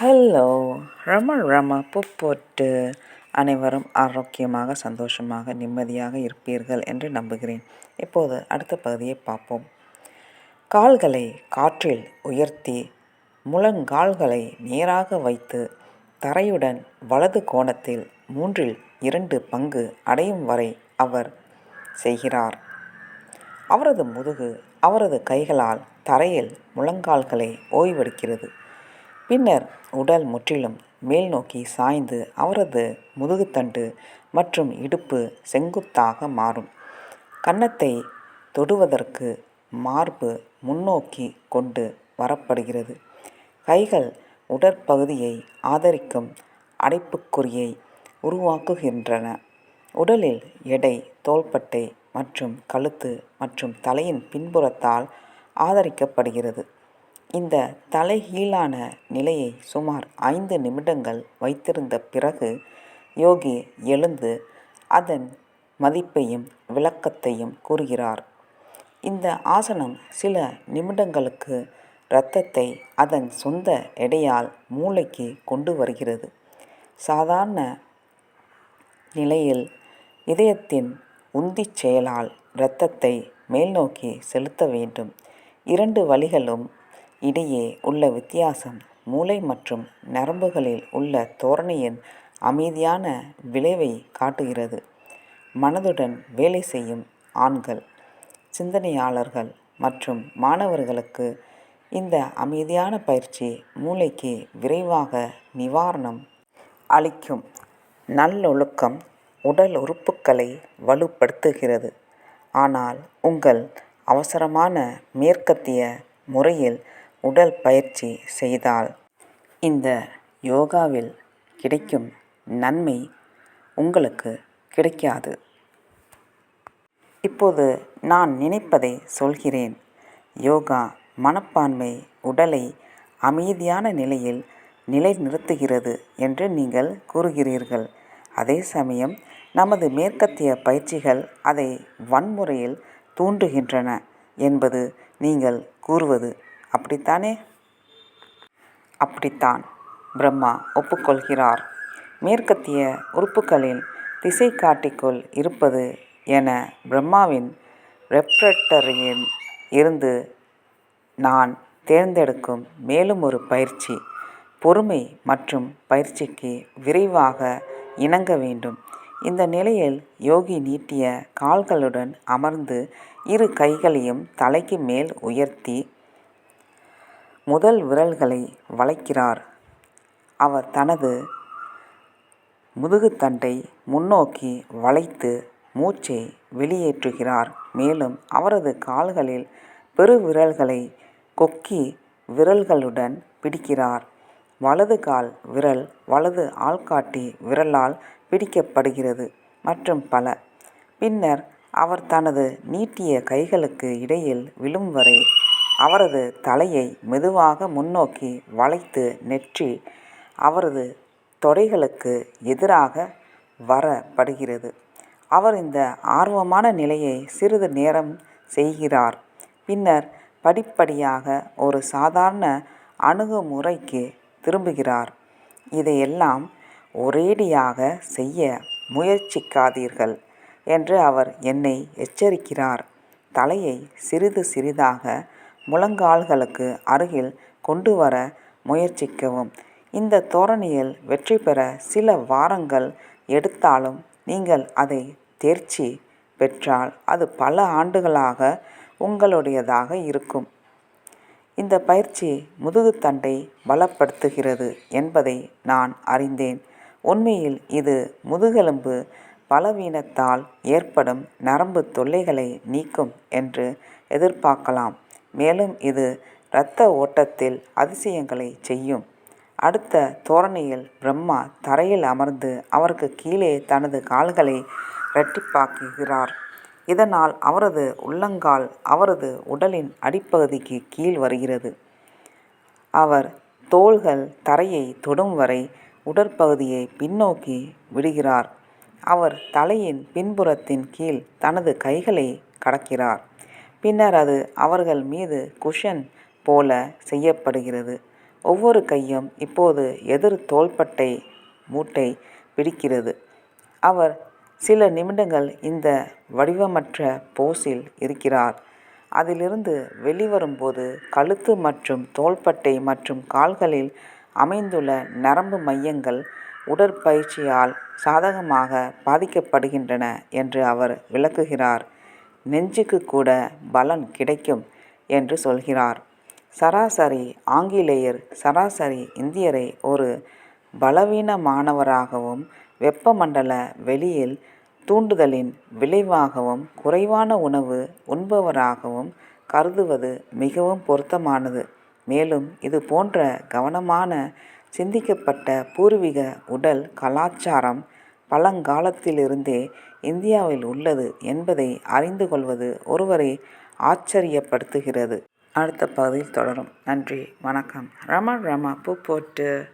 Hello ரம ரம பூ போட்டு அனைவரும் ஆரோக்கியமாக சந்தோஷமாக நிம்மதியாக இருப்பீர்கள் என்று நம்புகிறேன். இப்போது அடுத்த பகுதியை பார்ப்போம். கால்களை காற்றில் உயர்த்தி முழங்கால்களை நேராக வைத்து தரையுடன் வலது கோணத்தில் மூன்றில் இரண்டு பங்கு அடையும் வரை அவர் செய்கிறார். அவரது முதுகு அவரது கைகளால் தரையில் முழங்கால்களை ஓய்வெடுக்கிறது. பின்னர் உடல் முற்றிலும் மேல் நோக்கி சாய்ந்து அவரது முதுகுத்தண்டு மற்றும் இடுப்பு செங்குத்தாக மாறும். கன்னத்தை தொடுவதற்கு மார்பு முன்னோக்கி கொண்டு வரப்படுகிறது. கைகள் உடற்பகுதியை ஆதரிக்கும் அடைப்புக்குறியை உருவாக்குகின்றன. உடலில் எடை தோள்பட்டை மற்றும் கழுத்து மற்றும் தலையின் பின்புறத்தால் ஆதரிக்கப்படுகிறது. இந்த தலைகீழான நிலையை சுமார் ஐந்து நிமிடங்கள் வைத்திருந்த பிறகு யோகி எழுந்து அதன் மதிப்பையும் விளக்கத்தையும் கூறுகிறார். இந்த ஆசனம் சில நிமிடங்களுக்கு இரத்தத்தை அதன் சொந்த எடையால் மூளைக்கு கொண்டு வருகிறது. சாதாரண நிலையில் இதயத்தின் உந்திச் செயலால் இரத்தத்தை மேல்நோக்கி செலுத்த வேண்டும். இரண்டு வழிகளும் இடையே உள்ள வித்தியாசம் மூளை மற்றும் நரம்புகளில் உள்ள தோரணையின் அமைதியான விளைவை காட்டுகிறது. மனதுடன் வேலை செய்யும் ஆண்கள் சிந்தனையாளர்கள் மற்றும் மாணவர்களுக்கு இந்த அமைதியான பயிற்சி மூளைக்கு விரைவாக நிவாரணம் அளிக்கும். நல்லொழுக்கம் உடல் உறுப்புகளை வலுப்படுத்துகிறது. ஆனால் உங்கள் அவசரமான மேற்கத்திய முறையில் உடல் பயிற்சி செய்தால் இந்த யோகாவில் கிடைக்கும் நன்மை உங்களுக்கு கிடைக்காது. இப்போது நான் நினைப்பதை சொல்கிறேன். யோகா மனப்பான்மை உடலை அமைதியான நிலையில் நிலைநிறுத்துகிறது என்று நீங்கள் கூறுகிறீர்கள். அதே சமயம் நமது மேற்கத்திய பயிற்சிகள் அதை வன்முறையில் தூண்டுகின்றன என்பது நீங்கள் கூறுவது அப்படித்தானே? அப்படித்தான் பிரம்மா ஒப்புக்கொள்கிறார். மேற்கத்திய உறுப்புகளில் திசை காட்டிக்குள் இருப்பது என பிரம்மாவின் ரெப்ரட்டரியில் இருந்து நான் தேர்ந்தெடுக்கும் மேலும் ஒரு பயிற்சி. பொறுமை மற்றும் பயிற்சிக்கு விரைவாக இணங்க வேண்டும். இந்த நிலையில் யோகி நீட்டிய கால்களுடன் அமர்ந்து இரு கைகளையும் தலைக்கு மேல் உயர்த்தி முதல் விரல்களை வளைக்கிறார். அவர் தனது முதுகுத்தண்டை முன்னோக்கி வளைத்து மூச்சை வெளியேற்றுகிறார். மேலும் அவரது கால்களில் பெருவிரல்களை கொக்கி விரல்களுடன் பிடிக்கிறார். வலது கால் விரல் வலது ஆள்காட்டி விரலால் பிடிக்கப்படுகிறது மற்றும் பல. பின்னர் அவர் தனது நீட்டிய கைகளுக்கு இடையில் விழும் வரை அவரது தலையை மெதுவாக முன்னோக்கி வளைத்து நெற்றி அவரது தொடைகளுக்கு எதிராக வரப்படுகிறது. அவர் இந்த ஆர்வமான நிலையை சிறிது நேரம் செய்கிறார். பின்னர் படிப்படியாக ஒரு சாதாரண அணுகுமுறைக்கு திரும்புகிறார். இதையெல்லாம் ஒரேடியாக செய்ய முயற்சிக்காதீர்கள் என்று அவர் என்னை எச்சரிக்கிறார். தலையை சிறிது சிறிதாக முழங்கால்களுக்கு அருகில் கொண்டு வர முயற்சிக்கவும். இந்த தோரணையில் வெற்றி பெற சில வாரங்கள் எடுத்தாலும் நீங்கள் அதை தேர்ச்சி பெற்றால் அது பல ஆண்டுகளாக உங்களுடையதாக இருக்கும். இந்த பயிற்சி முதுகுத்தண்டை பலப்படுத்துகிறது என்பதை நான் அறிந்தேன். உண்மையில் இது முதுகெலும்பு பலவீனத்தால் ஏற்படும் நரம்பு தொல்லைகளை நீக்கும் என்று எதிர்பார்க்கலாம். மேலும் இது இரத்த ஓட்டத்தில் அதிசயங்களை செய்யும். அடுத்த தோரணையில் பிரம்மா தரையில் அமர்ந்து அவருக்கு கீழே தனது கால்களை இரட்டிப்பாக்குகிறார். இதனால் அவரது உள்ளங்கால் அவரது உடலின் அடிப்பகுதிக்கு கீழ் வருகிறது. அவர் தோள்கள் தரையை தொடும் வரை உடற்பகுதியை பின்னோக்கி விடுகிறார். அவர் தலையின் பின்புறத்தின் கீழ் தனது கைகளை கடக்கிறார். பின்னர் அது அவர்கள் மீது குஷன் போல செய்யப்படுகிறது. ஒவ்வொரு கையும் இப்போது எதிர் தோள்பட்டை மூட்டை பிடிக்கிறது. அவர் சில நிமிடங்கள் இந்த வடிவமற்ற போஸில் இருக்கிறார். அதிலிருந்து வெளிவரும்போது கழுத்து மற்றும் தோள்பட்டை மற்றும் கால்களில் அமைந்துள்ள நரம்பு மையங்கள் உடற்பயிற்சியால் சாதகமாக பாதிக்கப்படுகின்றன என்று அவர் விளக்குகிறார். நெஞ்சுக்கு கூட பலன் கிடைக்கும் என்று சொல்கிறார். சராசரி ஆங்கிலேயர் சராசரி இந்தியரை ஒரு பலவீனமானவராகவும் வெப்பமண்டல வெளியில் தூண்டுதலின் விளைவாகவும் குறைவான உணவு உண்பவராகவும் கருதுவது மிகவும் பொருத்தமானது. மேலும் இது போன்ற கவனமான சிந்திக்கப்பட்ட பூர்வீக உடல் கலாச்சாரம் பழங்காலத்திலிருந்தே இந்தியாவில் உள்ளது என்பதை அறிந்து கொள்வது ஒருவரை ஆச்சரியப்படுத்துகிறது. அடுத்த பகுதியில் தொடரும். நன்றி வணக்கம். ரம ரம பூ போட்டு.